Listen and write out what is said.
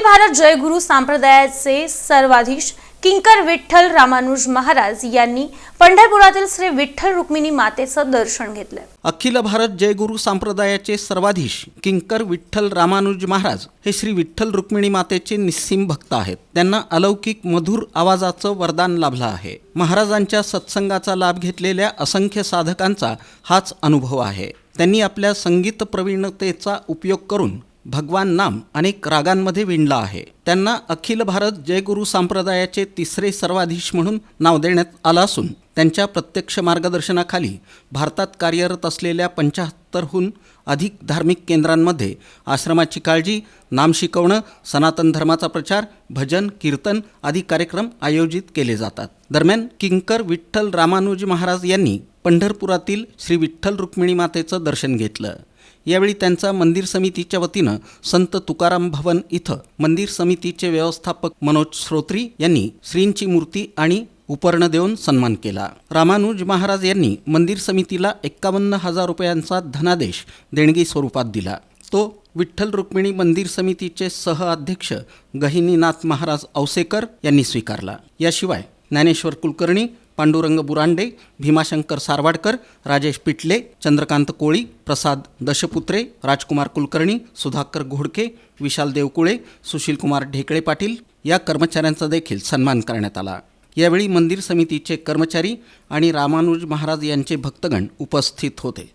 अखिल भारत जयगुरु संप्रदायाचे सर्वाधीश किंकर विठ्ठल रामानुज महाराज यांनी पंढरपुरातील श्री विठ्ठल रुक्मिणी मातेचं दर्शन घेतलं. अखिल भारत जयगुरु संप्रदायाचे सर्वाधीश किंकर विठ्ठल रामानुज महाराज हे श्री विठ्ठल रुक्मिणी मातेचे निस्सीम भक्त आहेत. त्यांना अलौकिक मधुर आवाजाचं वरदान लाभलं आहे. महाराजांच्या सत्संगाचा लाभ घेतलेल्या असंख्य साधकांचा हाच अनुभव आहे. त्यांनी आपल्या संगीत प्रवीणतेचा उपयोग करून भगवान नाम अनेक रागांमध्ये विणला आहे. त्यांना अखिल भारत जयगुरु संप्रदायाचे तिसरे सर्वाधीश म्हणून नाव देण्यात आलं असून त्यांच्या प्रत्यक्ष मार्गदर्शनाखाली भारतात कार्यरत असलेल्या पंच्याहत्तरहून अधिक धार्मिक केंद्रांमध्ये आश्रमाची काळजी नाम शिकवणं सनातन धर्माचा प्रचार भजन कीर्तन आदी कार्यक्रम आयोजित केले जातात. दरम्यान किंकर विठ्ठल रामानुज महाराज यांनी पंढरपुरातील श्री विठ्ठल रुक्मिणी मातेचं दर्शन घेतलं. यावेळी त्यांचा मंदिर समितीच्या वतीनं संत तुकाराम भवन इथं मंदिर समितीचे व्यवस्थापक मनोज श्रोत्री यांनी श्रींची मूर्ती आणि उपर्ण देऊन सन्मान केला. रामानुज महाराज यांनी मंदिर समितीला एक्कावन्न हजार रुपयांचा धनादेश देणगी स्वरूपात दिला. तो विठ्ठल रुक्मिणी मंदिर समितीचे सह अध्यक्ष गहिनीनाथ महाराज औसेकर यांनी स्वीकारला. याशिवाय ज्ञानेश्वर कुलकर्णी पांडुरंग बुरांडे भीमाशंकर सारवाडकर राजेश पिटले चंद्रकांत कोळी प्रसाद दशपुत्रे राजकुमार कुलकर्णी सुधाकर घोडके विशाल देवकुळे सुशीलकुमार ढेकळे पाटील या कर्मचाऱ्यांचा देखील सन्मान करण्यात आला. यावेळी मंदिर समितीचे कर्मचारी आणि रामानुज महाराज यांचे भक्तगण उपस्थित होते.